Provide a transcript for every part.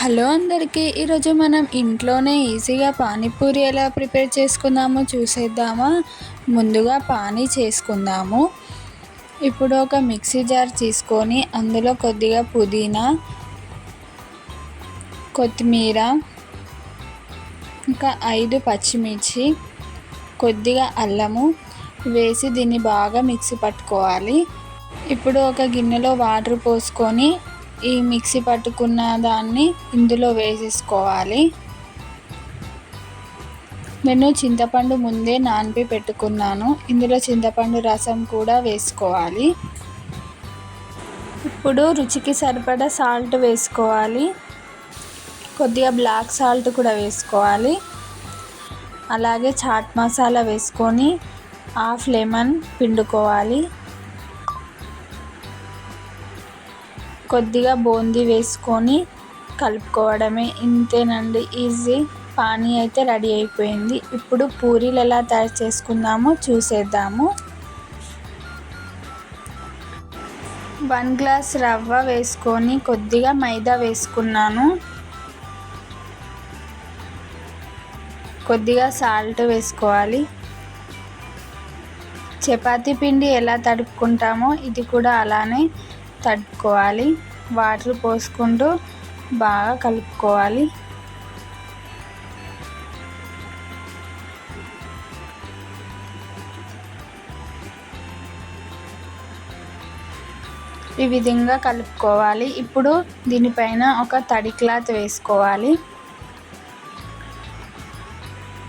Hello అందరికీ ఈరోజు మనం ఇంట్లోనే ఈజీగా పానీపూరి ఎలా ప్రిపేర్ చేసుకుందామో చూసేద్దామా? ముందుగా పానీ చేసుకుందాము. ఇప్పుడు ఒక మిక్సీ జార్ తీసుకొని అందులో కొద్దిగా పుదీనా కొత్తిమీర ఇంకా ఐదు పచ్చిమిర్చి కొద్దిగా అల్లము వేసి దీన్ని బాగా మిక్సీ పట్టుకోవాలి. ఇప్పుడు ఒక గిన్నెలో వాటర్ పోసుకొని ఈ మిక్సీ పట్టుకున్న దాన్ని ఇందులో వేసేసుకోవాలి. నేను చింతపండు ముందే నానిపి పెట్టుకున్నాను. ఇందులో చింతపండు రసం కూడా వేసుకోవాలి. ఇప్పుడు రుచికి సరిపడా సాల్ట్ వేసుకోవాలి. కొద్దిగా బ్లాక్ సాల్ట్ కూడా వేసుకోవాలి. అలాగే చాట్ మసాలా వేసుకొని హాఫ్ లెమన్ పిండుకోవాలి. కొద్దిగా బూందీ వేసుకొని కలుపుకోవడమే ఇంతేనండి ఈజీ. పానీ అయితే రెడీ అయిపోయింది. ఇప్పుడు పూరీలు ఎలా తయారు చేసుకుందామో చూసేద్దాము. వన్ గ్లాస్ రవ్వ వేసుకొని కొద్దిగా మైదా వేసుకున్నాను. కొద్దిగా సాల్ట్ వేసుకోవాలి. చపాతీ పిండి ఎలా తడుపుకుంటామో ఇది కూడా అలానే తడుపుకోవాలి వాటర్ పోసుకుంటూ బాగా కలుపుకోవాలి. ఈ విధంగా కలుపుకోవాలి. ఇప్పుడు దీనిపైన ఒక తడి క్లాత్ వేసుకోవాలి.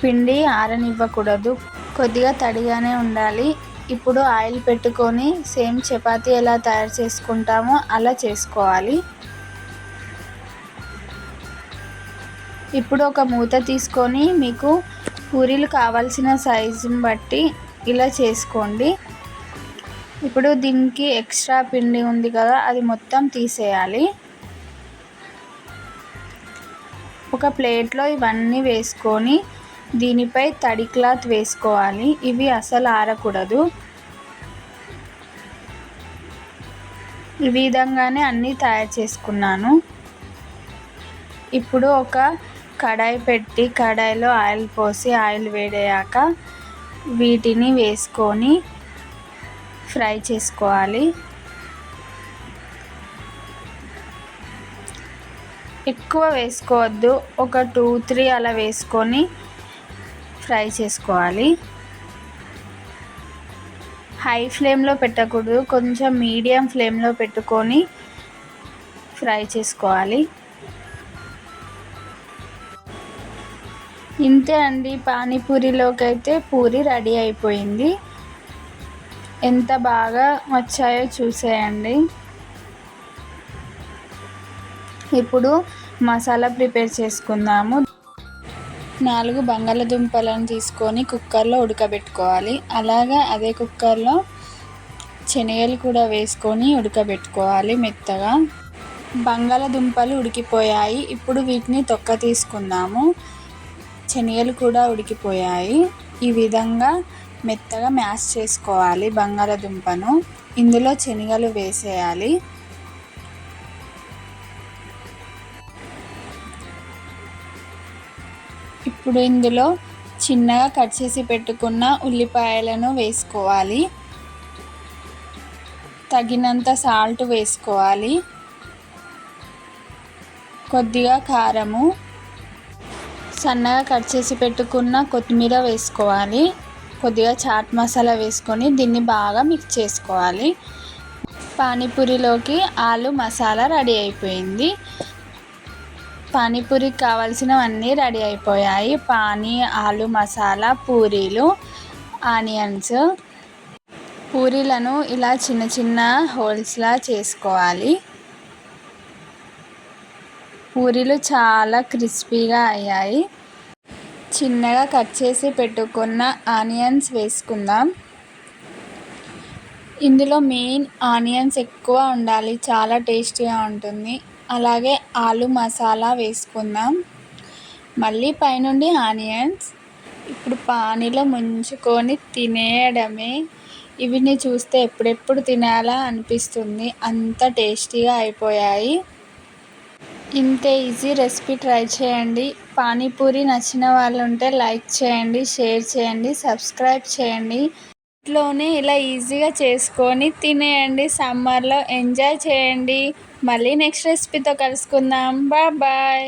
పిండి ఆరనివ్వకూడదు. కొద్దిగా తడిగానే ఉండాలి. ఇప్పుడు ఆయిల్ పెట్టుకొని సేమ్ చపాతీ ఎలా తయారు చేసుకుంటామో అలా చేసుకోవాలి. ఇప్పుడు ఒక మూత తీసుకొని మీకు పూరీలు కావాల్సిన సైజుని బట్టి ఇలా చేసుకోండి. ఇప్పుడు దీనికి ఎక్స్ట్రా పిండి ఉంది కదా అది మొత్తం తీసేయాలి. ఒక ప్లేట్లో ఇవన్నీ వేసుకొని దీనిపై తడి క్లాత్ వేసుకోవాలి. ఇవి అసలు ఆరకూడదు. ఈ విధంగానే అన్నీ తయారు చేసుకున్నాను. ఇప్పుడు ఒక కడాయి పెట్టి కడాయిలో ఆయిల్ పోసి ఆయిల్ వేడయ్యాక వీటిని వేసుకొని ఫ్రై చేసుకోవాలి. ఎక్కువ వేసుకోవద్దు. ఒక టూ త్రీ అలా వేసుకొని ఫ్రై చేసుకోవాలి. హై ఫ్లేమ్లో పెట్టకూడదు. కొంచెం మీడియం ఫ్లేమ్లో పెట్టుకొని ఫ్రై చేసుకోవాలి. ఇంతే అండి. పానీపూరిలోకి అయితే పూరి రెడీ అయిపోయింది. ఎంత బాగా వచ్చాయో చూసేయండి. ఇప్పుడు మసాలా ప్రిపేర్ చేసుకుందాము. నాలుగు బంగాళదుంపలను తీసుకొని కుక్కర్లో ఉడకబెట్టుకోవాలి. అలాగా అదే కుక్కర్లో శనగలు కూడా వేసుకొని ఉడకబెట్టుకోవాలి మెత్తగా. బంగాళదుంపలు ఉడికిపోయాయి. ఇప్పుడు వీటిని తొక్క తీసుకుందాము. శనగలు కూడా ఉడికిపోయాయి. ఈ విధంగా మెత్తగా మ్యాష్ చేసుకోవాలి బంగాళదుంపను. ఇందులో శనగలు వేసేయాలి. ఇప్పుడు ఇందులో చిన్నగా కట్ చేసి పెట్టుకున్న ఉల్లిపాయలను వేసుకోవాలి. తగినంత సాల్ట్ వేసుకోవాలి. కొద్దిగా కారము. సన్నగా కట్ చేసి పెట్టుకున్న కొత్తిమీర వేసుకోవాలి. కొద్దిగా చాట్ మసాలా వేసుకొని దీన్ని బాగా మిక్స్ చేసుకోవాలి. పానీపూరిలోకి ఆలు మసాలా రెడీ అయిపోయింది. పానీపూరికి కావాల్సినవన్నీ రెడీ అయిపోయాయి. పానీ ఆలు మసాలా పూరీలు ఆనియన్స్. పూరీలను ఇలా చిన్న చిన్న హోల్స్లా చేసుకోవాలి. పూరీలు చాలా క్రిస్పీగా అయ్యాయి. చిన్నగా కట్ చేసి పెట్టుకున్న ఆనియన్స్ వేసుకుందాం. ఇందులో మెయిన్ ఆనియన్స్ ఎక్కువ ఉండాలి. చాలా టేస్టీగా ఉంటుంది. అలాగే ఆలు మసాలా వేసుకుందాం. మళ్ళీ పైనుండి ఆనియన్స్. ఇప్పుడు పానీలో ముంచుకొని తినేయడమే. ఇవిని చూస్తే ఎప్పుడెప్పుడు తినాలా అనిపిస్తుంది. అంత టేస్టీగా అయిపోయాయి. ఇంతే ఈజీ రెసిపీ ట్రై చేయండి. పానీపూరి నచ్చిన వాళ్ళు ఉంటే లైక్ చేయండి షేర్ చేయండి సబ్స్క్రైబ్ చేయండి. ఇంట్లోనే ఇలా ఈజీగా చేసుకొని తినేయండి సమ్మర్లో ఎంజాయ్ చేయండి. మళ్ళీ నెక్స్ట్ రెసిపీతో కలుసుకుందాం. Bye bye.